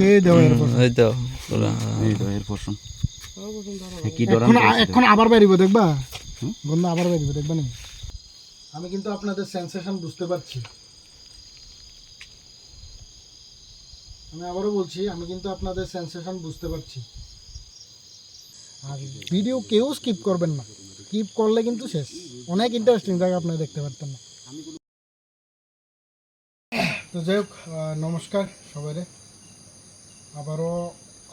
হয়েছে এই দেওয়া এর পশম। এই তো এই তো এর পশম কি ডরান এখন এখন আবার বেরিব দেখবা? হুম? আবার বেরিব দেখবা নি আমি কিন্তু আপনাদের সেন্সেশন বুঝতে পারছি। আমি আবারও বলছি আমি কিন্তু আপনাদের সেন্সেশন বুঝতে পারছি। আর ভিডিও কেউ স্কিপ করবেন না। স্কিপ করলে কিন্তু শেষ। অনেক ইন্টারেস্টিং জায়গা আপনারা দেখতে পারতেন না। তো যাই হোক নমস্কার সবাইরে। আবারও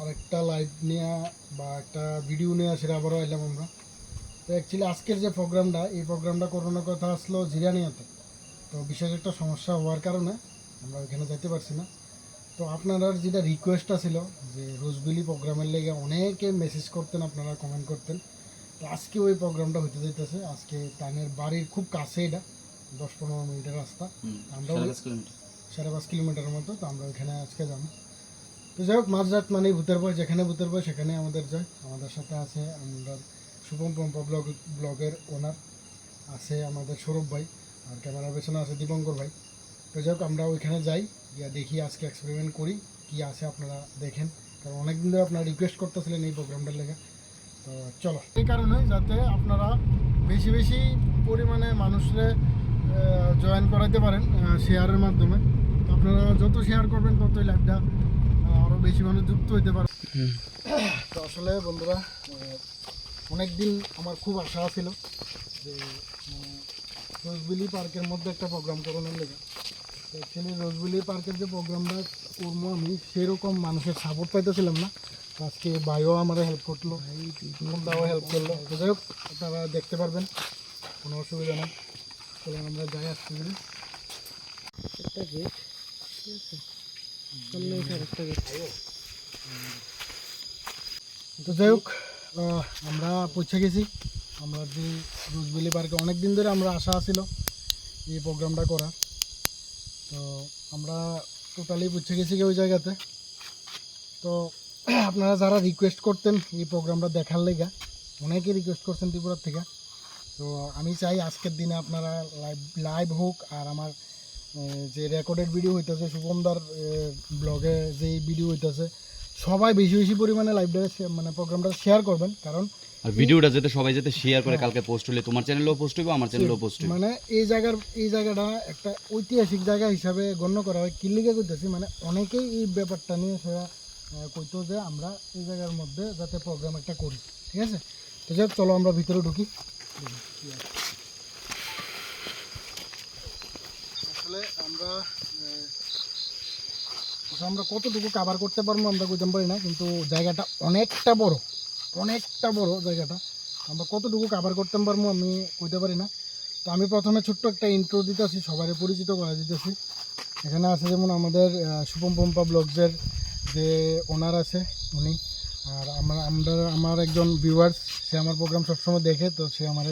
আরেকটা লাইভ নিয়ে বা একটা ভিডিও নিয়ে সেটা আবারও এলাম আমরা। তো অ্যাকচুয়ালি আজকের যে প্রোগ্রামটা এই প্রোগ্রামটা করোনার কথা আসলো জিরানিয়াতে তো বিশেষ একটা সমস্যা হওয়ার কারণে আমরা ওইখানে যেতে পারছি না। তো আপনারা যেটা রিকোয়েস্টটা ছিল যে রোজবিলি প্রোগ্রামের লেগে অনেকে মেসেজ করতেন আপনারা কমেন্ট করতেন। তো আজকে ওই প্রোগ্রামটা হতে যেতেছে আজকে তানের বাড়ির খুব কাছে এটা দশ পনেরো মিনিটের রাস্তা। আমরা সাড়ে পাঁচ কিলোমিটারের মতো তো আমরা ওইখানে আজকে যাব। তো যাই হোক, মাঝরাত মানে ভূতের বই যেখানে ভূতের বই সেখানে আমাদের যায়। আমাদের সাথে আছে আমাদের শুভম পম্পা ব্লগ, ব্লগের ওনার আছে আমাদের সৌরভ ভাই, আর ক্যামেরার পেছনে আছে দীপঙ্কর ভাই। তো যাই হোক, আমরা ওইখানে যাই, গিয়া দেখি, আজকে এক্সপেরিমেন্ট করি, কি আছে আপনারা দেখেন। কারণ অনেকদিন ধরে আপনারা রিকোয়েস্ট করতেছিলেন এই প্রোগ্রামটার লেগে। তো চলো। এই কারণে যাতে আপনারা বেশি বেশি পরিমাণে মানুষরে জয়েন করাতে পারেন শেয়ারের মাধ্যমে। আপনারা যত শেয়ার করবেন, ততই লাইভটা আরও বেশি মানুষ যুক্ত হইতে পারে। তো আসলে বন্ধুরা অনেক দিন আমার খুব আশা ছিল যে মানে, রোজবিলি পার্কের মধ্যে একটা প্রোগ্রাম করানোর লেগে। অ্যাকচুয়ালি রোজবিলি পার্কের যে প্রোগ্রামটা করব আমি সেরকম মানুষের সাপোর্ট পাইতেছিলাম না। আজকে ভাইও আমার হেল্প করল দাও হেল্প করল। যাই হোক আপনারা দেখতে পারবেন কোনো অসুবিধা নেই। চলুন আমরা যাই আসতে পারি একটা গেট ঠিক আছে। তো যাই হোক আমরা পৌঁছে গেছি। আমরা যে রোজবেলি পার্কে অনেক দিন ধরে আমরা আশা ছিল এই প্রোগ্রামটা করা তো আমরা টোটালি পৌঁছে গেছি ওই জায়গাতে। তো আপনারা যারা রিকোয়েস্ট করতেন এই প্রোগ্রামটা দেখার লেগা অনেকেই রিকোয়েস্ট করছেন ত্রিপুরার থেকে। তো আমি চাই আজকের দিনে আপনারা লাইভ লাইভ হোক আর আমার যে রেকর্ডেড ভিডিও হইতেছে শুভমদার ব্লগে যে ভিডিও হইতেছে সবাই বেশি বেশি পরিমাণে লাইভটা মানে প্রোগ্রামটা শেয়ার করবেন কারণ আর ভিডিওটা যাতে সবাই যাতে শেয়ার করে কালকে পোস্ট হলে তোমার চ্যানেলেও পোস্ট হইবে আমার চ্যানেলেও পোস্ট হইবে। মানে এই জায়গার এই জায়গাটা একটা ঐতিহাসিক জায়গা হিসাবে গণ্য করা হয়। কিল্লিকে করতেছি মানে অনেকেই এই ব্যাপারটা নিয়ে সেটা আহ, কইতো যে আমরা এই জায়গার মধ্যে যাতে প্রোগ্রাম একটা করি ঠিক আছে? তো যাক চলো আমরা ভিতরে ঢুকি। আসলে আমরা আমরা কতটুকু কাভার করতে পারব আমরা কইতে পারি না, কিন্তু জায়গাটা অনেকটা বড় অনেকটা বড় জায়গাটা। আমরা কতটুকু কাভার করতে পারব আমি কইতে পারি না। তো আমি প্রথমে ছোট্ট একটা ইন্ট্রো দিতেছি সবাই পরিচিত করা দিতেছি। এখানে আছে যেমন আমাদের শুভম পম্পা ব্লগসের যে ওনার আছে, উনি। আর আমার, আমরা, আমার একজন ভিউয়ার্স সে আমার প্রোগ্রাম সবসময় দেখে, তো সে আমার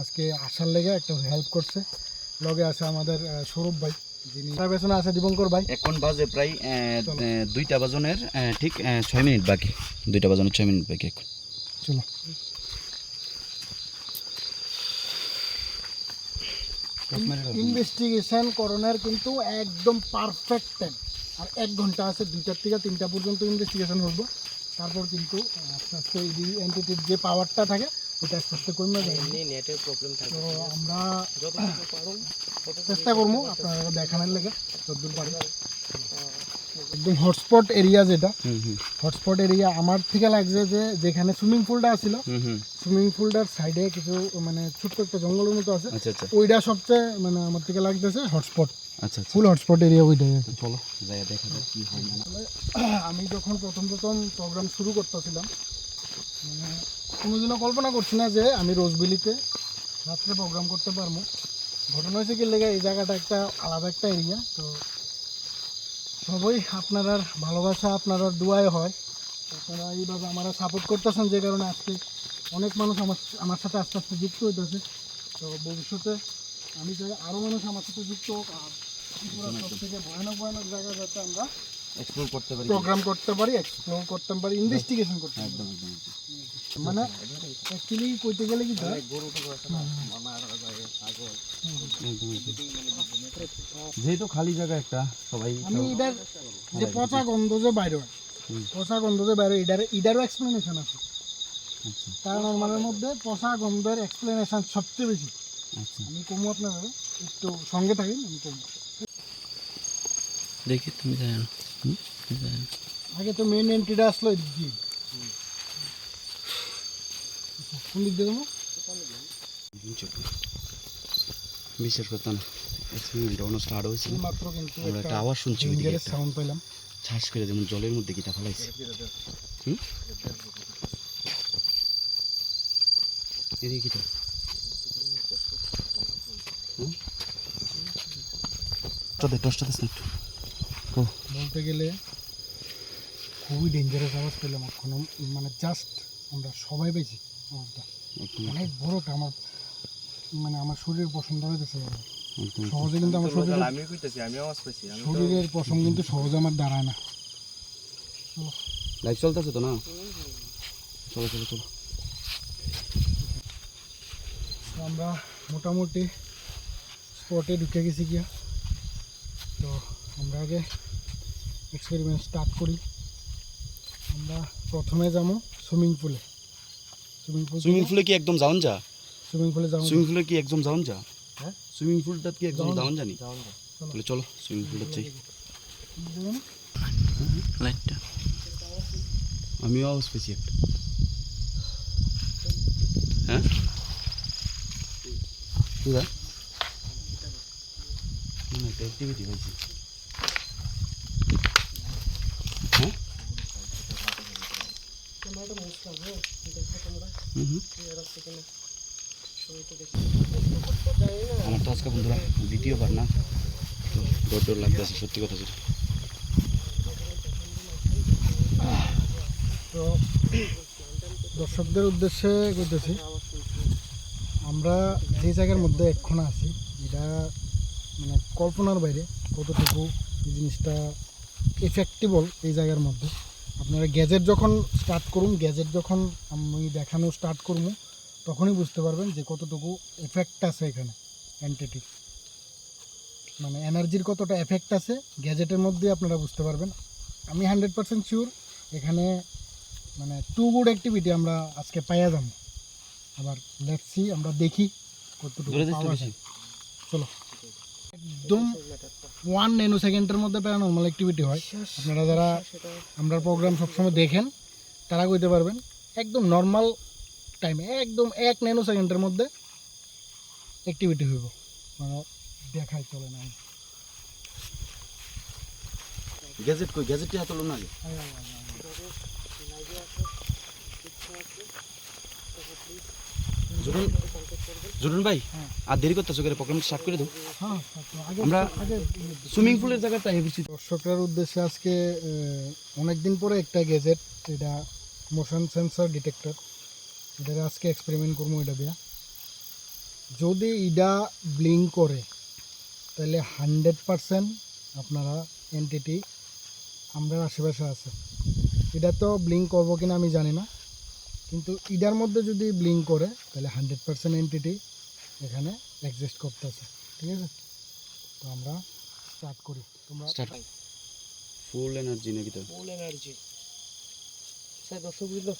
আজকে আসার লেগে একটা হেল্প করছে। লগে আছে আমাদের সৌরভ ভাই যিনি পেছনে আছে দীপঙ্কর ভাই। এখন বাজে প্রায় দুইটা বাজনের ঠিক ছয় মিনিট বাকি। দুইটা বাজনের ছয় মিনিট বাকি এখন। চলো। ইনভেস্টিগেশন করোনার কিন্তু একদম পারফেক্ট টাইম আর এক ঘণ্টা আছে দুইটার থেকে তিনটা পর্যন্ত ইনভেস্টিগেশন করব তারপর কিন্তু আস্তে আস্তে এন্টিটির যে পাওয়ারটা থাকে ওটা আস্তে আস্তে কমে যাবে নেটের প্রবলেম থাকে তো আমরা চেষ্টা করব আপনারা দেখানোর লেগে যদ্দূর পারি। একদম হটস্পট এরিয়া যেটা হুম হুম। হটস্পট এরিয়া আমার থেকে লাগছে যে যেখানে সুইমিং পুলটা ছিল হুম হুম। সুইমিং পুলটার সাইডে কিছু মানে ছোট্ট একটা জঙ্গলের মতো আছে। আচ্ছা আচ্ছা। ওইটা সবচেয়ে মানে আমার থেকে লাগতেছে হটস্পট আচ্ছা আচ্ছা। ফুল হটস্পট এরিয়া ওইটাই চলো যাই দেখা যাক কি হয়। আমি যখন প্রথম প্রথম প্রোগ্রাম শুরু করতেছিলাম মানে কোনোদিনও কল্পনা করছি না যে আমি রোজবিলিতে রাত্রে প্রোগ্রাম করতে পারব। ঘটনা হয়েছে কি, লেগে এই জায়গাটা একটা আলাদা একটা এরিয়া তো সবই আপনার ভালোবাসা, আপনার দুয়ায় হয়। আপনারা এইভাবে আমার সাপোর্ট করতেছেন, যে কারণে আজকে অনেক মানুষ আমার আমার সাথে আস্তে আস্তে যুক্ত হইতেছে। তো ভবিষ্যতে আমি চাই আরও মানুষ আমার সাথে যুক্ত হোক। আর সব থেকে ভয়ানক ভয়ানক জায়গা যাতে আমরা এক্সপ্লোর করতে পারি। প্রোগ্রাম করতে পারি এক্সপ্লোর করতে পারি ইনভেস্টিগেশন করতে পারি। একদম একদম। মানে অ্যাকচুয়ালি কইতে গেলে কি একদম। যেহেতু খালি জায়গা একটা সবাই আমি এটার যে পচা গন্ধ যে বাইরে পচা গন্ধ যে বাইরে এটার এটারও এক্সপ্লেনেশন আছে। আচ্ছা। প্যারানর্মালের মধ্যে পচা গন্ধের এক্সপ্লেনেশন সবচেয়ে বেশি। আচ্ছা। আমি কমু আপনার একটু সঙ্গে থাকি আমি কমু। দেখি তুমি জানো। আগে তো মেন এন্ট্রিটা আসলো এদিক। কোন দিক দিয়ে যাব? বিশ্বাস করতাম স্টার্ট হয়েছে আমরা একটা আওয়াজ শুনছি ওইদিকে ডেঞ্জারাস একটা। সাউন্ড পেলাম ছাস করে যেমন জলের মধ্যে কিটা ফেলাইছে। হুম? এদিকে কিটা হুম? টসটা দিস না একটু। বলতে গেলে খুবই ডেঞ্জারাস আওয়াজ পেলাম এখনও। মানে জাস্ট আমরা সবাই পেয়েছি আওয়াজটা। অনেক বড়টা আমার মানে আমার শরীরের পছন্দ হয়েছে সহজে কিন্তু আমার শরীরের আমি কইতেছি আমি আওয়াজ পাইছি শরীরের পশম কিন্তু সহজে আমার দাঁড়ায় না। লাইভ চলতেছে তো না? চলো চলো চলো। আমরা মোটামুটি স্পটে ঢুকে গেছি গিয়া। আমরা আগে এক্সপেরিমেন্ট স্টার্ট করি। আমরা প্রথমে যাব সুইমিং পুলে। সুইমিং পুল সুইমিং পুলে কি একদম যাওন যা? সুইমিং পুলে যাব। সুইমিং পুলে কি একদম যাওন যা? হ্যাঁ? সুইমিং পুলটা কি একদম যাওন- যাওন জানি। তাহলে চলো সুইমিং পুলটা চাই লাইটটা। আমিও আওয়াজ পেয়েছি একটা। হ্যাঁ? কোথায় মানে একটা অ্যাক্টিভিটি হয়েছে হ্যাঁ হুম হুম। আমার তো আজকে বন্ধুরা দ্বিতীয়বার না তো ডর ডর লাগতেছে সত্যি কথা যেটা। তো দর্শকদের উদ্দেশ্যে করতেছি আমরা যে জায়গার মধ্যে এখন আছি এটা মানে কল্পনার বাইরে কতটুকু এই জিনিসটা এফেক্টিবল এই জায়গার মধ্যে। আপনারা গ্যাজেট যখন স্টার্ট করুন গ্যাজেট যখন আমি দেখানো স্টার্ট করব তখনই বুঝতে পারবেন যে কতটুকু এফেক্ট আছে এখানে অ্যান্টিটি মানে এনার্জির কতটা এফেক্ট আছে গ্যাজেটের মধ্যে আপনারা বুঝতে পারবেন। আমি হান্ড্রেড পার্সেন্ট শিওর এখানে মানে টু গুড অ্যাক্টিভিটি আমরা আজকে পাইয়া যাব। আবার লেটসি আমরা দেখি কতটুকু চলো। একদম ওয়ান ন্যানো সেকেন্ডের মধ্যে প্যারানর্মাল অ্যাক্টিভিটি হয়। আপনারা যারা আমরা প্রোগ্রাম সবসময় দেখেন তারা কইতে পারবেন একদম নর্মাল টাইমে একদম এক ন্যানো সেকেন্ডের মধ্যে অ্যাক্টিভিটি হইব। মানে দেখাই চলে না। গ্যাজেট কই? গ্যাজেটটি হাত না আগে জুরুন ভাই হ্যাঁ। আর দেরি করতেছো করে প্রোগ্রাম স্টার্ট করে দাও। হ্যাঁ আমরা- সুইমিং পুলের জায়গাটা হেবেছি দর্শকরার উদ্দেশ্যে আজকে অনেক দিন পরে একটা গ্যাজেট এটা মোশন সেন্সর ডিটেক্টর এটা আজকে এক্সপেরিমেন্ট করব এটা দিয়া। যদি এটা ব্লিঙ্ক করে তাহলে হান্ড্রেড পারসেন্ট আপনারা এনটিটি আমরা আশেপাশে আছে। এটা তো ব্লিঙ্ক করব কিনা আমি জানি না। কিন্তু ইডার মধ্যে যদি ব্লিঙ্ক করে তাহলে হান্ড্রেড পারসেন্ট এনটিটি এখানে এক্সিস্ট করতেছে ঠিক আছে? তো আমরা স্টার্ট করি। তোমরা স্টার্ট ফুল এনার্জি নাকি তো ফুল এনার্জি স্যার দর্শক আহ,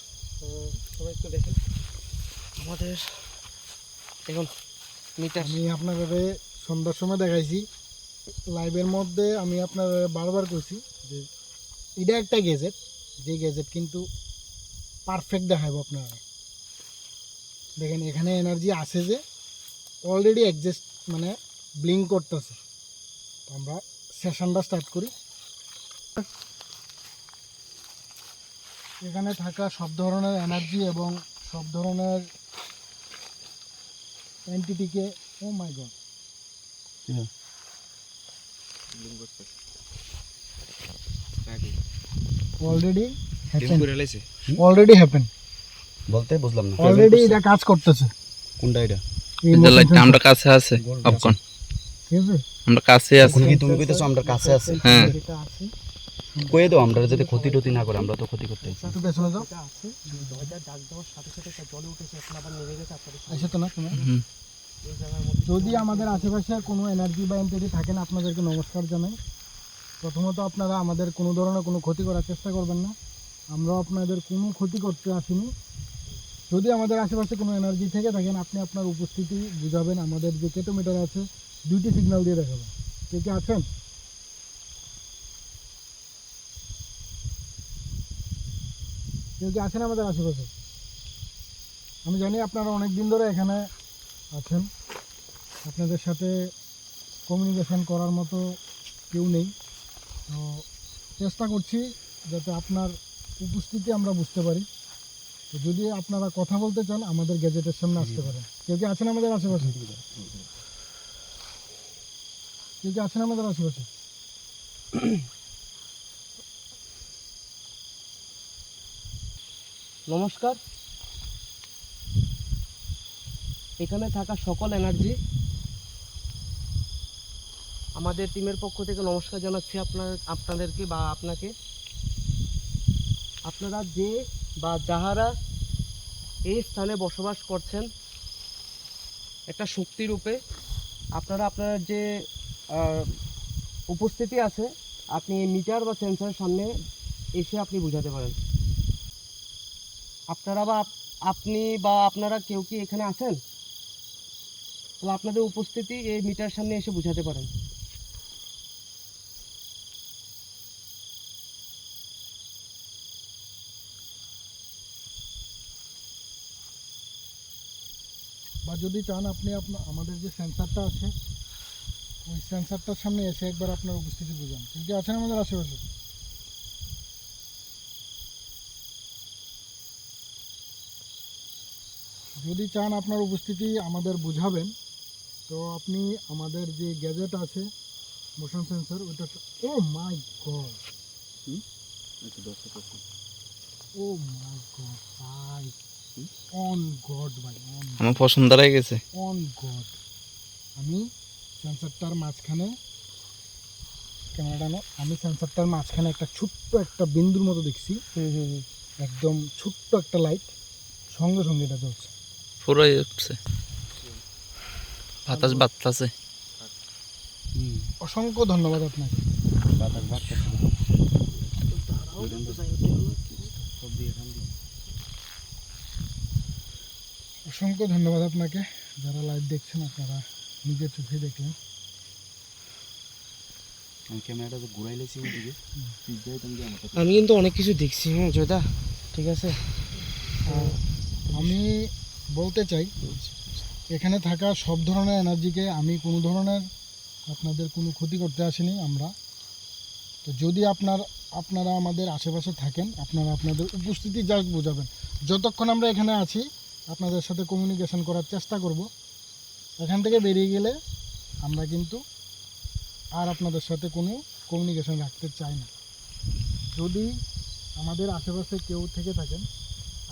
সবাই একটু দেখেন। আমাদের এখন মিটার আমি আপনাদের সন্ধ্যার সময় দেখাইছি। লাইভের মধ্যে আমি আপনার বারবার কইছি যে এটা একটা গ্যাজেট যে গ্যাজেট কিন্তু পারফেক্ট দেখাবো আপনারা। দেখেন এখানে এনার্জি আছে যে অলরেডি এক্সিস্ট মানে ব্লিঙ্ক করতেছে। তো আমরা সেশনটা স্টার্ট করি। এখানে থাকা সব ধরনের এনার্জি এবং সব ধরনের এনটিটিকে ও my god already happen already happen বলতে বুঝলাম না। অলরেডি এটা কাজ করতেছে। কোনটা এটা? লাইটটা আমরা কাছে আছে অপকন। আমরা কাছে আছি। কি তুমি কইতেছো আমরা কাছে আছে? হ্যাঁ। কয়ে দাও আমরা যাতে ক্ষতি টতি না করে আমরা তো ক্ষতি করতে একটু পেছনে যাও। দরজা ডাক দেওয়ার সাথে সাথে জলে উঠেছে এখন আবার নেমে গেছে আপনাদের তো না তুমি। যদি আমাদের আশেপাশে কোনো এনার্জি বা এমপিটি থাকে না আপনাদেরকে নমস্কার জানাই। প্রথমত আপনারা আমাদের কোনো ধরনের কোনো ক্ষতি করার চেষ্টা করবেন না। আমরা আপনাদের কোনো ক্ষতি করতে আসিনি। যদি আমাদের আশেপাশে কোনো এনার্জি থেকে থাকেন, আপনি আপনার উপস্থিতি বুঝাবেন। আমাদের যে কেটোমিটার আছে, দুইটি সিগন্যাল দিয়ে দেখাবেন। কে কে আছেন? কেউ কি আছেন আমাদের আশেপাশে? আমি জানি আপনারা অনেক দিন ধরে এখানে আছেন। আপনাদের সাথে কমিউনিকেশন করার মতো কেউ নেই। তো চেষ্টা করছি যাতে আপনার উপস্থিতি আমরা বুঝতে পারি। যদি আপনারা কথা বলতে চান, আমাদের গ্যাজেটের সামনে আসতে পারেন কেউ কি আছেন আমাদের আশেপাশে? কেউ কি আছেন আমাদের আশেপাশে? নমস্কার। এখানে থাকা সকল এনার্জি আমাদের টিমের পক্ষ থেকে নমস্কার জানাচ্ছি আপনার, আপনাদেরকে বা আপনাকে। আপনারা যে বা যাহারা এই স্থানে বসবাস করছেন, একটা শক্তি রূপে আপনারা আপনার যে উপস্থিতি আছে, আপনি মিটার বা সেন্সরের সামনে এসে আপনি বোঝাতে পারেন। আপনারা বা আপ- আপনি বা আপনারা কেউ কি এখানে আছেন? তো আপনাদের উপস্থিতি এই মিটার সামনে এসে বোঝাতে পারেন বা যদি চান আপনি আপনার আমাদের যে সেন্সারটা আছে ওই সেন্সারটার সামনে এসে একবার আপনার উপস্থিতি বুঝান। কেউ কি আছেন আমাদের আশেপাশে? যদি চান আপনার উপস্থিতি আমাদের বুঝাবেন তো আপনি আমাদের যে গ্যাজেট আছে মোশন সেন্সর ওইটা ও my god oh my god on god ভাই অন আমার পছন্দ হয়ে গেছে। On god. আমি সেন্সারটার মাঝখানে ক্যামেরাটা আমি সেন্সারটার মাঝখানে একটা ছোট্ট একটা বিন্দুর মতো দেখছি। হুম হুম হুম। একদম ছোট্ট একটা লাইট সঙ্গে সঙ্গে এটা জ্বলছে। পুরোই উঠছে বাতাস বাতাসে অসংখ্য ধন্যবাদ আপনাকে। অসংখ্য ধন্যবাদ আপনাকে। যারা লাইভ দেখছেন আপনারা নিজের চোখে দেখলেন। আমি কিন্তু অনেক কিছু দেখছি হ্যাঁ জয়দা ঠিক আছে? আর আমি বলতে চাই এখানে থাকা সব ধরনের এনার্জিকে আমি কোনো ধরনের আপনাদের কোনো ক্ষতি করতে আসিনি আমরা। তো যদি আপনার আপনারা আমাদের আশেপাশে থাকেন আপনারা আপনাদের উপস্থিতি জাস্ট বোঝাবেন। যতক্ষণ আমরা এখানে আছি আপনাদের সাথে কমিউনিকেশন করার চেষ্টা করব। এখান থেকে বেরিয়ে গেলে আমরা কিন্তু আর আপনাদের সাথে কোনো কমিউনিকেশন রাখতে চাই না। যদি আমাদের আশেপাশে কেউ থেকে থাকেন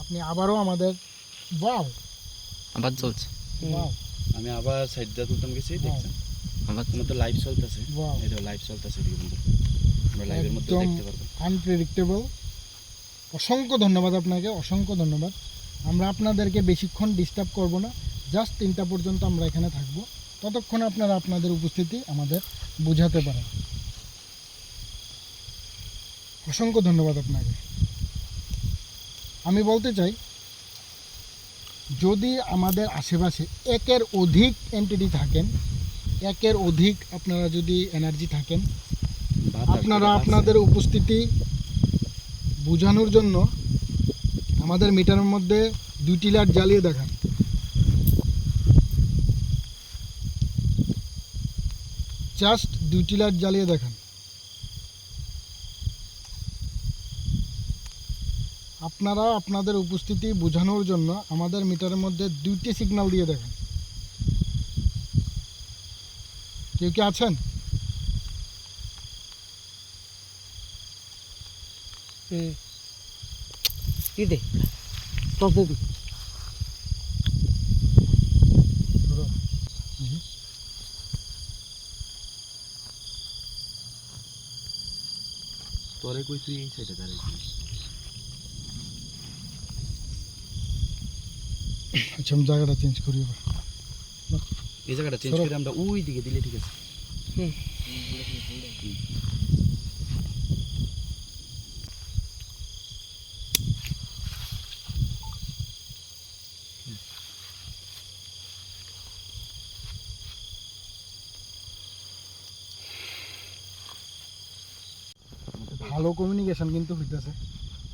আপনি আবারও আমাদের ওয়াও আবার চলছে। আমি আবার সাইড দিয়ে তুলতাম গেছি দেখছেন? আবার তোমার তো লাইভ চলতেছে। ওয়াও এই তো লাইভ চলতেছে বন্ধু। আমরা লাইভের মধ্যে একদম দেখতে পারব। আনপ্রেডিক্টেবল অসংখ্য ধন্যবাদ আপনাকে অসংখ্য ধন্যবাদ। আমরা আপনাদেরকে বেশিক্ষণ ডিস্টার্ব করব না। জাস্ট তিনটা পর্যন্ত আমরা এখানে থাকব। ততক্ষণ আপনারা আপনাদের উপস্থিতি আমাদের বোঝাতে পারেন। অসংখ্য ধন্যবাদ আপনাকে। আমি বলতে চাই যদি আমাদের আশেপাশে একের অধিক এন্টিটি থাকেন একের অধিক আপনারা যদি এনার্জি থাকেন আপনারা আপনাদের উপস্থিতি বোঝানোর জন্য আমাদের মিটারের মধ্যে দুটি লাইট জ্বালিয়ে দেখান। জাস্ট দুটি লাইট জ্বালিয়ে দেখান। আপনারা আপনাদের উপস্থিতি বোঝানোর জন্য আমাদের মিটারের মধ্যে দুইটি সিগন্যাল দিয়ে দেখান। কেউ কি আছেন? হুম কি দে টস দে দি ধরো। হুম। তোরে কই তুই এই সাইডে দাঁড়াইছিস আচ্ছা আমি জায়গাটা চেঞ্জ করি এবার এই জায়গাটা চেঞ্জ সরো। করে আমরা ওই দিকে দিলে ঠিক আছে কমিউনিকেশন কিন্তু হইতেছে।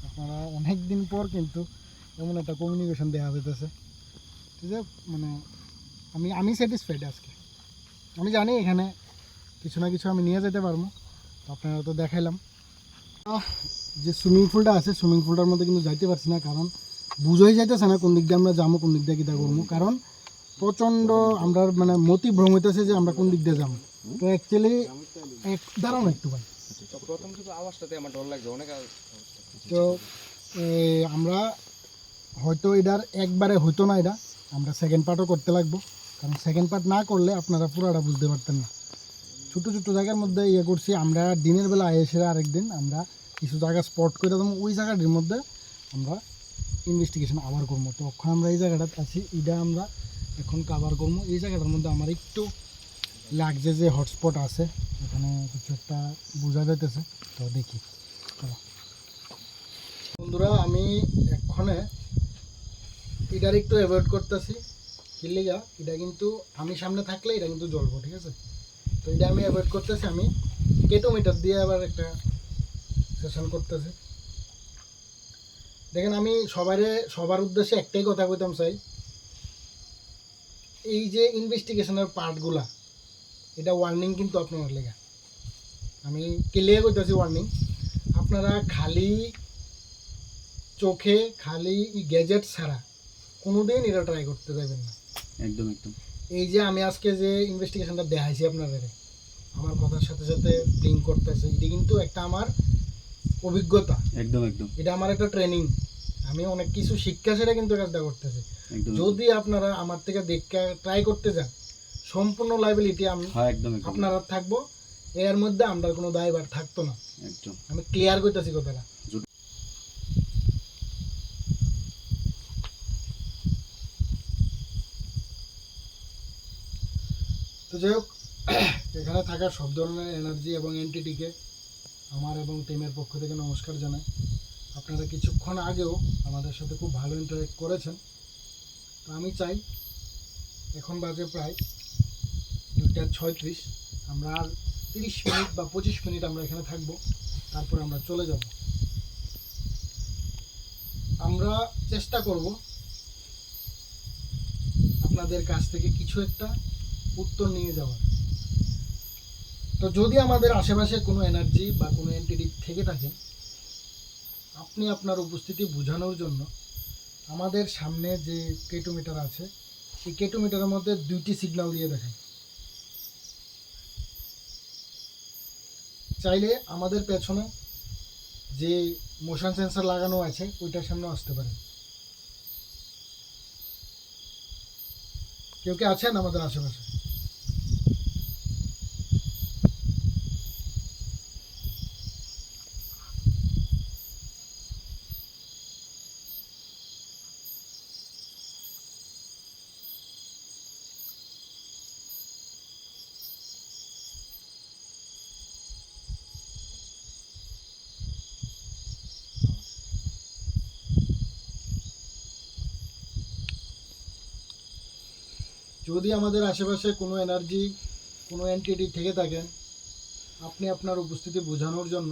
আপনারা অনেক দিন পর কিন্তু এমন একটা কমিউনিকেশন দেখা যেতেছে ঠিক আছে? মানে আমি আমি স্যাটিসফাইড আজকে। আমি জানি এখানে কিছু না কিছু আমি নিয়ে যেতে পারব। তো আপনারা তো দেখাইলাম। যে সুইমিং পুলটা আছে সুইমিং পুলটার মধ্যে কিন্তু যাইতে পারছি না, কারণ বুঝোই যাইতেছে না কোন দিক দিয়ে আমরা যাব, কোন দিক দিয়ে কীটা করব। কারণ প্রচণ্ড আমরা মানে মতি ভ্রম হইতেছে যে আমরা কোন দিক দিয়ে যাব। তো অ্যাকচুয়ালি দাঁড়ানো একটু ভাই। লাগছে, অনেক তো আমরা হয়তো এটার একবারে হইতো না এটা, আমরা সেকেন্ড পার্টও করতে লাগবো। কারণ সেকেন্ড পার্ট না করলে আপনারা পুরোটা বুঝতে পারতেন না। ছোটো ছোটো জায়গার মধ্যে ইয়ে করছি, আমরা দিনের বেলা এসে আরেকদিন, আমরা কিছু জায়গা স্পট করে দেবো, ওই জায়গাটির মধ্যে আমরা ইনভেস্টিগেশন আবার করব। তো এখন আমরা এই জায়গাটাতে আছি, এটা আমরা এখন কাভার করব। এই জায়গাটার মধ্যে আমার একটু লাগছে যে হটস্পট আছে, এখানে কিছু একটা বোঝা যাইতেছে, তো দেখি। বন্ধুরা, আমি এক্ষণে এটার একটু অ্যাভয়েড করতেছি। কি লিগা? এটা কিন্তু আমি সামনে থাকলে এটা কিন্তু জ্বলবো, ঠিক আছে? তো এটা আমি অ্যাভয়েড করতেছি, আমি কেটোমিটার দিয়ে আবার একটা সেশন করতেছি। দেখেন, আমি সবারে, সবার উদ্দেশ্যে একটাই কথা কইতাম চাই এই যে ইনভেস্টিগেশনের পার্টগুলা এটা ওয়ার্নিং কিন্তু আপনার লেগা। আমি ক্লিয়ার করতেছি ওয়ার্নিং আপনারা খালি চোখে খালি গ্যাজেট ছাড়া কোনোদিন এটা ট্রাই করতে যাবেন না। একদম একদম। এই যে আমি আজকে যে ইনভেস্টিগেশনটা দেখাইছি আপনাদের আমার কথার সাথে সাথে লিঙ্ক করতেছে এটা কিন্তু একটা আমার অভিজ্ঞতা। একদম একদম। এটা আমার একটা ট্রেনিং আমি অনেক কিছু শিক্ষা সেটা কিন্তু কাজটা করতেছি। যদি আপনারা আমার থেকে দেখে ট্রাই করতে যান সম্পূর্ণ লাইবিলিটি আমি হ্যাঁ আপনারা থাকব। এর মধ্যে আমরা কোনো দায়ভার থাকতো না। একদম। আমি ক্লিয়ার করতেছি কথাটা। তো যাই হোক এখানে থাকা সব ধরনের এনার্জি এবং এনটিটিকে আমার এবং টিমের পক্ষ থেকে নমস্কার জানাই। আপনারা কিছুক্ষণ আগেও আমাদের সাথে খুব ভালো ইন্টারেক্ট করেছেন। তো আমি চাই এখন বাজে প্রায় দুইটা ছয়ত্রিশ। আমরা আর তিরিশ মিনিট বা পঁচিশ মিনিট আমরা এখানে থাকব। তারপরে আমরা চলে যাব। আমরা চেষ্টা করব আপনাদের কাছ থেকে কিছু একটা উত্তর নিয়ে যাওয়ার। তো যদি আমাদের আশেপাশে কোনো এনার্জি বা কোনো এন্টিটি থেকে থাকে, আপনি আপনার উপস্থিতি বোঝানোর জন্য আমাদের সামনে যে কেটোমিটার আছে, সেই কেটোমিটারের মধ্যে দুইটি সিগন্যাল দিয়ে দেখেন চাইলে আমাদের পেছনে যে মোশন সেন্সার লাগানো আছে, ওইটার সামনে আসতে পারে। কেউ কি আছেন আমাদের আশেপাশে? যদি আমাদের আশেপাশে কোনো এনার্জি কোনো এন্টিটি থেকে থাকেন, আপনি আপনার উপস্থিতি বোঝানোর জন্য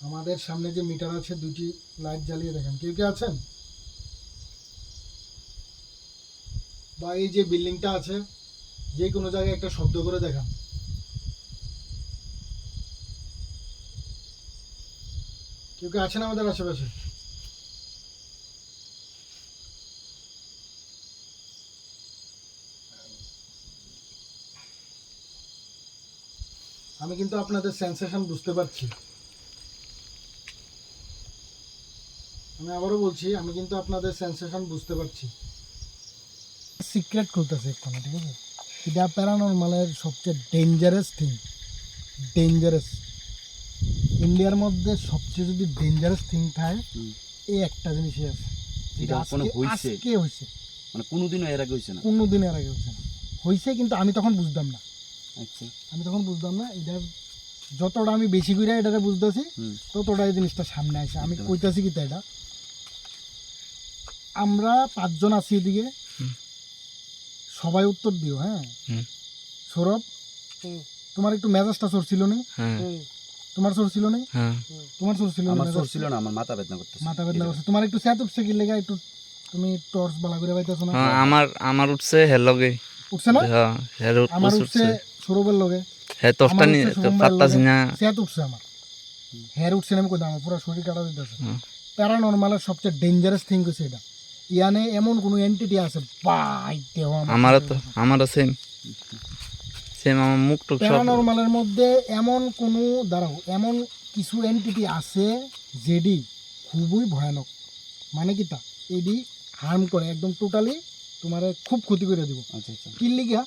আমাদের সামনে যে মিটার আছে, দুটি লাইট জ্বালিয়ে দেখেন। কেউ কে আছেন? বা এই যে বিল্ডিংটা আছে, যে কোনো জায়গায় একটা শব্দ করে দেখান। কেউ কে আছেন আমাদের আশেপাশে? আমি কিন্তু আপনাদের সেন্সেশন বুঝতে পারছি। আমি আবারও বলছি আমি কিন্তু আপনাদের সেন্সেশন বুঝতে পারছি। সিক্রেট খুলতেছে এখানে ঠিক আছে? এটা প্যারানর্মালের সবচেয়ে ডেঞ্জারাস থিং ডেঞ্জারাস ইন্ডিয়ার মধ্যে সবচেয়ে যদি ডেঞ্জারাস থিং থাকে এই একটা জিনিসই আছে। এটা কোনো আজকে- হইছে? আজকে হয়েছে মানে কোনোদিনও এর আগে হয়েছে না? কোনো দিনের আগে হয়েছে না। হয়েছে কিন্তু আমি তখন বুঝতাম না। আচ্ছা। আমি তখন বুঝতাম না এটার যতটা আমি বেশি করে এটাকে বুঝতেছি ততটা এই জিনিসটা সামনে আসে। আমি। কইতাছি কি এটা? আমরা পাঁচজন আছি এদিকে। সবাই উত্তর দিও হ্যাঁ? সৌরভ তোমার একটু মেজাজটা চড়ছিল নি? হ্যাঁ। তোমার সোর ছিল না? হ্যাঁ। তোমার সোর ছিল আমার না সোর ছিল না আমার মাথা বেদনা করতেছে। মাথা বেদনা করছে। তোমার একটু স্যাত উঠছে কি লেগে? একটু তুমি টর্চ বালা করে পাইতেছো না? হ্যাঁ আমার আমার উঠছে হে লগে। উঠছে না? হ্যাঁ হের আমার উঠছে। সৌরভের লগে হে তোরটা আমার নি উঠছে পাত্তাছি না স্যাত উঠছে আমার হেয়ার উঠছে না আমি কই আমার পুরো শরীর কাটা দিতেছে হুম। প্যারানর্মালের সবচেয়ে ডেঞ্জারাস থিং হচ্ছে এটা ইয়ানে এমন কোনো এন্টিটি আছে বাই দেহ আমারও তো আমারও সেম সেম আমার মুখ টুক প্যারানর্মালের মধ্যে এমন কোনো দাঁড়াও এমন কিছু এন্টিটি আছে যেডি খুবই ভয়ানক। মানে কি তা? এডি হার্ম করে একদম টোটালি তোমার খুব ক্ষতি করে দিব। আচ্ছা আচ্ছা। কি লিগা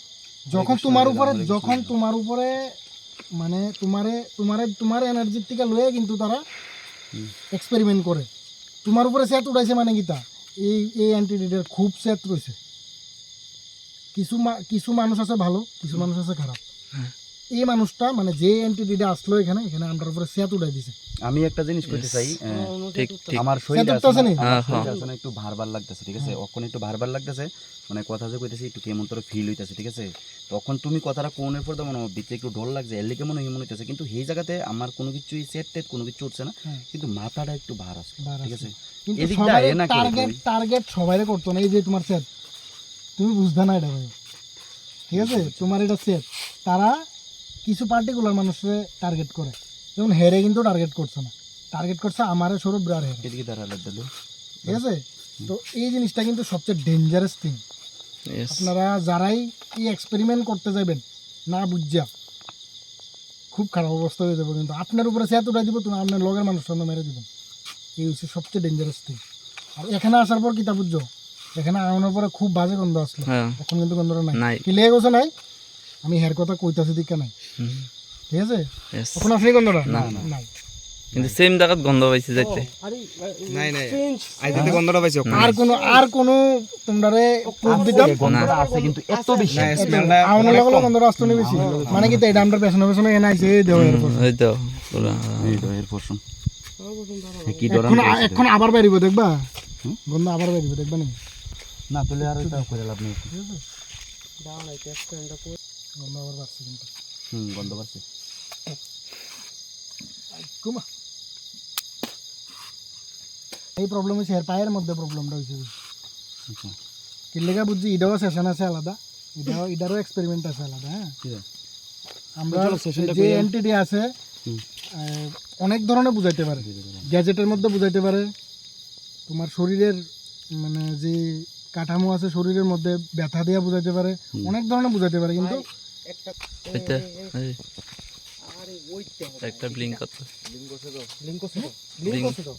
যখন তোমার উপরে যখন তোমার উপরে মানে তোমারে তোমারে তোমার এনার্জির থেকে লয়ে কিন্তু তারা। এক্সপেরিমেন্ট করে। তোমার উপরে সেট উঠাইছে মানে গীতা এই এই অ্যান্টিডিটের খুব সেট রয়েছে। কিছু কিছু মানুষ আছে ভালো কিছু মানুষ আছে খারাপ। হ্যাঁ। এই মানুষটা মানে যে আসলো এখানে এখানে উপরে উঠাই দিছে। আমি একটা জিনিস করতে চাই ঠিক ঠিক। আমার শরীর আছে নি? হ্যাঁ, হ্যাঁ। আছে একটু ভারবার লাগতেছে ঠিক আছে? অখন একটু ভারবার লাগতেছে মানে কথা যে কইতেছি একটু কেমন তোর ফিল হইতেছে ঠিক আছে? তখন তুমি কথাটা কোনের পর মনে হয় ভিতরে একটু ডর লাগছে এর লিগে মনে হয় মনে হইতেছে কিন্তু এই জায়গাতে আমার কোনো কিছুই সেট টেট কোনো কিছু উঠছে না হ্যাঁ। কিন্তু মাথাটা একটু ভার আছে ঠিক আছে। এদিকটা এ না টার্গেট টার্গেট সবাইরে করতো না এই যে তোমার সেট তুমি বুঝতে না এটা ভাই। ঠিক আছে? তোমার এটা সেট তারা কিছু পার্টিকুলার মানুষের টার্গেট করে। যেমন হেরে কিন্তু টার্গেট করছে না। টার্গেট করছে আমারে সৌরভ আর হেরে। এদিকে দাঁড়ালে দিল ঠিক আছে? তো এই জিনিসটা কিন্তু সবচেয়ে ডেঞ্জারাস থিং আপনারা যারাই এই এক্সপেরিমেন্ট করতে যাবেন না বুঝা খুব খারাপ অবস্থা হয়ে যাবে কিন্তু আপনার উপরে সেত উঠাই দিব তুমি আপনার লগের মানুষ সঙ্গে মেরে দিবেন। এই হচ্ছে সবচেয়ে ডেঞ্জারাস থিং আর এখানে আসার পর কিতা বুঝছ? এখানে আনানোর পরে খুব বাজে গন্ধ আসলো। হ্যাঁ। এখন কিন্তু গন্ধটা নাই। নাই। কি লেগে গেছে নাই? আমি হের কথা কইতাছি দিকে নাই। ঠিক আছে. এখন আসলে গন্ধটা? না, নাই। কিন্তু সেম জায়গাত গন্ধ পাইছে যাইতে। নাই নাই। আর কোনো আর কোনো তোমরা প্রুফ দিতাম? গন্ধটা আছে কিন্তু এত বেশি। আউনের লগে লগে গন্ধটা আসতো না বেশি। মানে কি এটা আমরা পেছনে পেছনে এনে আইছে এই দেহ এর পর। ওই তো এই তো এর পরশুন কি ডরান এখন এখন আবার বেরিব দেখবা? গন্ধ আবার বেরিব দেখবা নি? না তুলে আর এটা করে লাভ নেই। গন্ধ আবার বাড়ছে কিন্তু হুম গন্ধ পাচ্ছে। কুমা এই প্রবলেম এর পায়ের মধ্যে প্রবলেমটা হয়েছে আচ্ছা। বুঝছি এটাও সেশন আছে আলাদা। এটাও এটারও এক্সপেরিমেন্ট আছে আলাদা হ্যাঁ? আমরা যে করি। এন্টিটি আছে অনেক ধরনের বুঝাইতে পারে। গ্যাজেটের মধ্যে বুঝাইতে পারে। তোমার শরীরের মানে যে কাঠামো আছে শরীরের মধ্যে ব্যথা দেওয়া বুঝাইতে পারে। অনেক ধরনের বুঝাইতে পারে কিন্তু একটা ব্লিঙ্ক করতে তো? তো?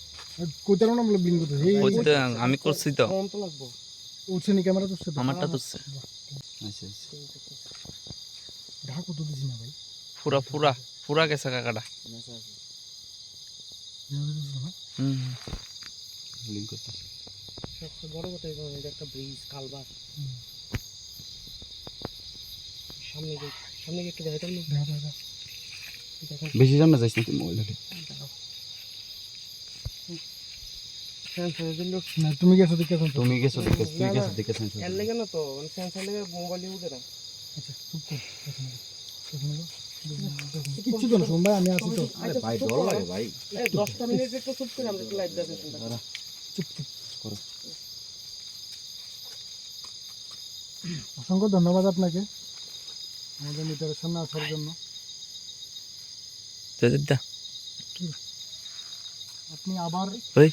কোথাও না করতে এই আমি করছি তো। ফোন তো লাগবো। উঠছে নি ক্যামেরা তো? আমারটা তুলছে আচ্ছা আচ্ছা। ঢাক কত দিছি না ভাই। পুরা পুরা পুরা গেছে কাকাটা। হুম লিঙ্ক করতেছে। সবচেয়ে বড় কথা এটা একটা ব্রিজ কালবার হুম। সামনে গিয়ে সামনে গিয়ে একটু দেখাইতাম না দেখা দেখা বেশি সামনে যাইস নাকি মোবাইল হাতে না তুমি গেছো দেখে তুমি গেছো। তুই গেছো দেখে এর লেগে না তো মানে সেন্সার লেগে মোবাইলে উঠে না আচ্ছা চুপ কর পেছনে যাও, পেছনে যাও। কিচ্ছু তো না শোন ভাই আমি আছি তো। আরে ভাই ডর লাগে ভাই। এই দশটা মিনিট একটু চুপ করে আমরা একটু লাইট চুপ চুপ। করো। অসংখ্য ধন্যবাদ আপনাকে। আমাদের মিটারের সামনে আসার জন্য তো দিদা আপনি আবার ওই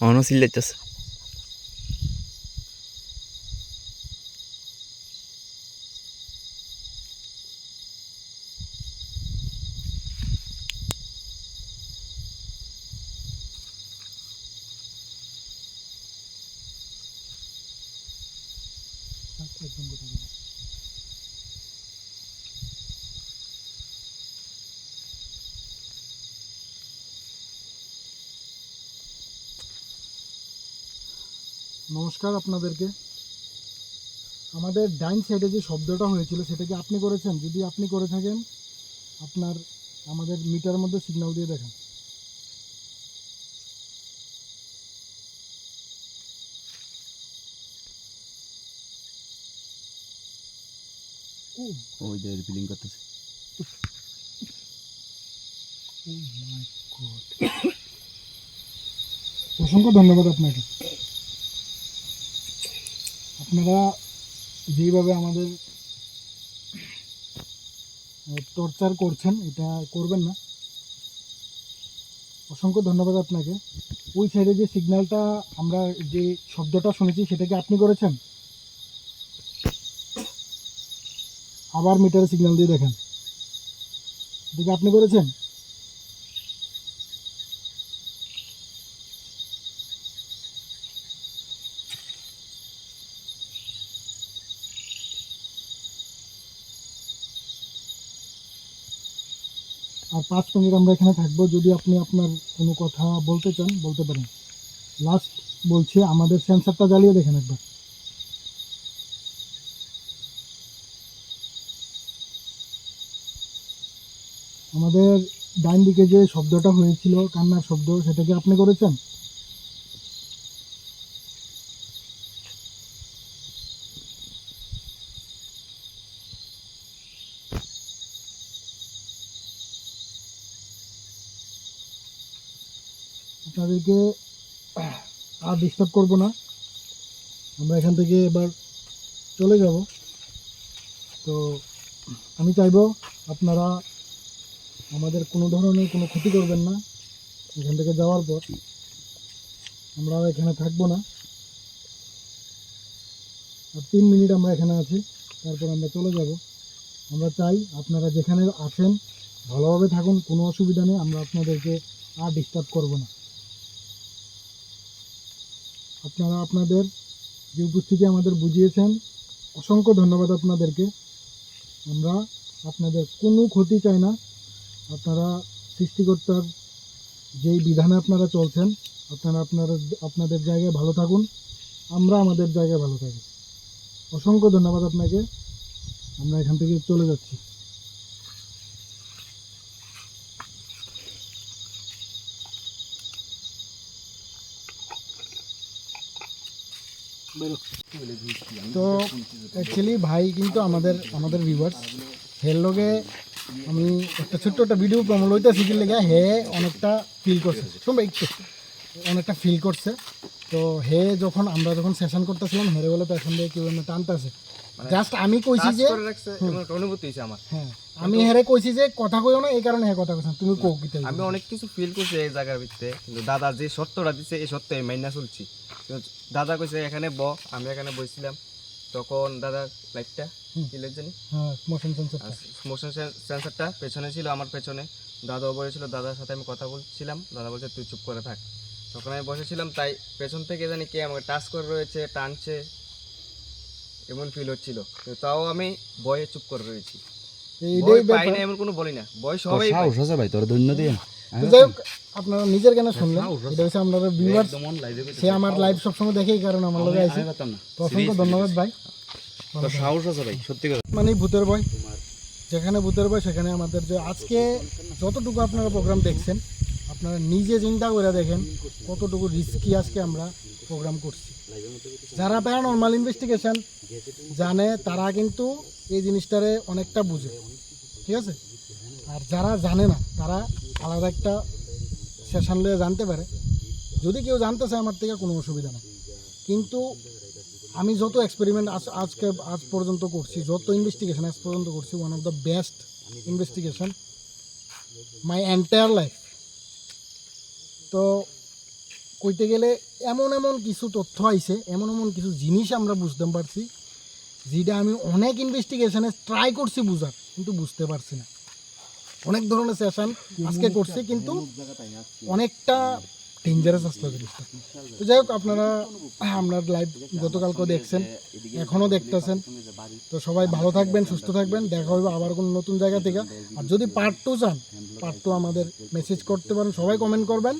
অন্য সিলাইতেছে নমস্কার আপনাদেরকে। আমাদের ডাইন সাইডে যে শব্দটা হয়েছিল সেটা কি আপনি করেছেন? যদি আপনি করে থাকেন আপনার আমাদের মিটার মধ্যে সিগন্যাল দিয়ে দেখেন। oh অসংখ্য ধন্যবাদ আপনাকে। আপনারা যেইভাবে আমাদের টর্চার করছেন, এটা করবেন না। অসংখ্য ধন্যবাদ আপনাকে। ওই সাইডে যে সিগন্যালটা আমরা যে শব্দটা শুনেছি সেটা কি আপনি করেছেন? আবার মিটারে সিগন্যাল দিয়ে দেখেন। এটা কি আপনি করেছেন? পাঁচ মিনিট আমরা এখানে থাকব। যদি আপনি আপনার কোনো কথা বলতে চান, বলতে পারেন। লাস্ট বলছি, আমাদের সেন্সারটা জ্বালিয়ে দেখেন একবার। আমাদের ডান দিকে যে শব্দটা হয়েছিল, কান্নার শব্দ, সেটা কি আপনি করেছেন? আপনাদেরকে আর ডিস্টার্ব করব না। আমরা এখান থেকে এবার চলে যাব। তো আমি চাইব আপনারা আমাদের কোনো ধরনের কোনো ক্ষতি করবেন না। এখান থেকে যাওয়ার পর আমরা এখানে থাকব না। আর তিন মিনিট আমরা এখানে আছি, তারপর আমরা চলে যাব। আমরা চাই আপনারা যেখানে আছেন, ভালোভাবে থাকুন, কোনো অসুবিধা নেই। আমরা আপনাদেরকে আর ডিস্টার্ব করব না। আপনারা আপনাদের যে উপস্থিতি আমাদের বুঝিয়েছেন, অসংখ্য ধন্যবাদ আপনাদেরকে। আমরা আপনাদের কোনো ক্ষতি চাই না। আপনারা সৃষ্টিকর্তার যেই বিধানে আপনারা চলছেন, আপনারা আপনারা আপনাদের জায়গায় ভালো থাকুন। আমরা আমাদের জায়গায় ভালো থাকি। অসংখ্য ধন্যবাদ আপনাকে। আমরা এখান থেকে চলে যাচ্ছি। তো অ্যাকচুয়ালি ভাই কিন্তু আমাদের আমাদের ভিউয়ার্স হের লগে আমি একটা ছোট্ট একটা ভিডিও প্রমো লইতেছি, কি লেগে, হে অনেকটা ফিল করছে। শুনবে একটু। অনেকটা ফিল করছে। তো হে যখন, আমরা যখন সেশন করতেছিলাম, হেরে বলে পেছন দিয়ে কেউ টানতেছে জাস্ট আমি কইছি যে অনুভূতি হয়েছে আমার। হ্যাঁ। আমি হেরে কইছি যে কথা কইও না এই কারণে হে কথা কইছেন তুমি কো কিতে আমি অনেক কিছু ফিল করছি এই জায়গার ভিতরে কিন্তু দাদা যে সত্যটা দিছে এই সত্য মাইনা চলছি। দাদা কইছে এখানে ব আমি এখানে বসছিলাম তখন দাদা লাইটটা কি জানি? মোশন সেন্সর মোশন সেন্সারটা পেছনে ছিল আমার পেছনে। দাদাও বলেছিল দাদার সাথে আমি কথা বলছিলাম। দাদা বলছে তুই চুপ করে থাক। তখন আমি বসেছিলাম তাই পেছন থেকে জানি কে আমাকে টাচ করে রয়েছে টানছে। এমন ফিল হচ্ছিল। তাও আমি বয়ে চুপ করে রয়েছি। ভয় পাই না এমন কোনো বলি না। ভয় সবাই সাহস আছে ভাই তোর ধন্য দিয়ে। যাই হোক আপনারা নিজের কেন শুনলেন। এটা হচ্ছে আমরা ভিউয়ার্স সে আমার লাইভ সবসময় দেখে এই আমার লগে আছে তো অসংখ্য ধন্যবাদ ভাই। সাহস আছে ভাই সত্যি কথা। মানে ভূতের ভয়। যেখানে ভূতের ভয় সেখানে আমাদের যে আজকে যতটুকু আপনারা প্রোগ্রাম দেখছেন আপনারা নিজে চিন্তা করে দেখেন কতটুকু রিস্কি আজকে আমরা প্রোগ্রাম করছি। যারা প্যারানর্মাল ইনভেস্টিগেশন জানে তারা কিন্তু এই জিনিসটারে অনেকটা বুঝে, ঠিক আছে? আর যারা জানে না, তারা আলাদা একটা সেশন লয়ে জানতে পারে। যদি কেউ জানতে চায় আমার থেকে, কোনো অসুবিধা নেই। কিন্তু আমি যত এক্সপেরিমেন্ট আজ, আজকে, আজ পর্যন্ত করছি, যত ইনভেস্টিগেশন আজ পর্যন্ত করছি one of the best investigation my entire life তো কইতে গেলে এমন এমন কিছু তথ্য আইছে, এমন এমন কিছু জিনিস আমরা বুঝতে পারছি যেটা আমি অনেক ইনভেস্টিগেশনে ট্রাই করছি বুঝার, কিন্তু বুঝতে পারছি না। অনেক ধরনের সেশন আজকে করছি, কিন্তু অনেকটা ডেঞ্জারাস আসলো জিনিসটা। তো যাই হোক, আপনারা আপনার লাইভ গতকালকে দেখছেন, এখনও দেখতেছেন। তো সবাই ভালো থাকবেন, সুস্থ থাকবেন, দেখা হবে আবার কোনো নতুন জায়গা থেকে। আর যদি পার্ট টু চান পার্ট টু আমাদের মেসেজ করতে পারেন, সবাই কমেন্ট করবেন।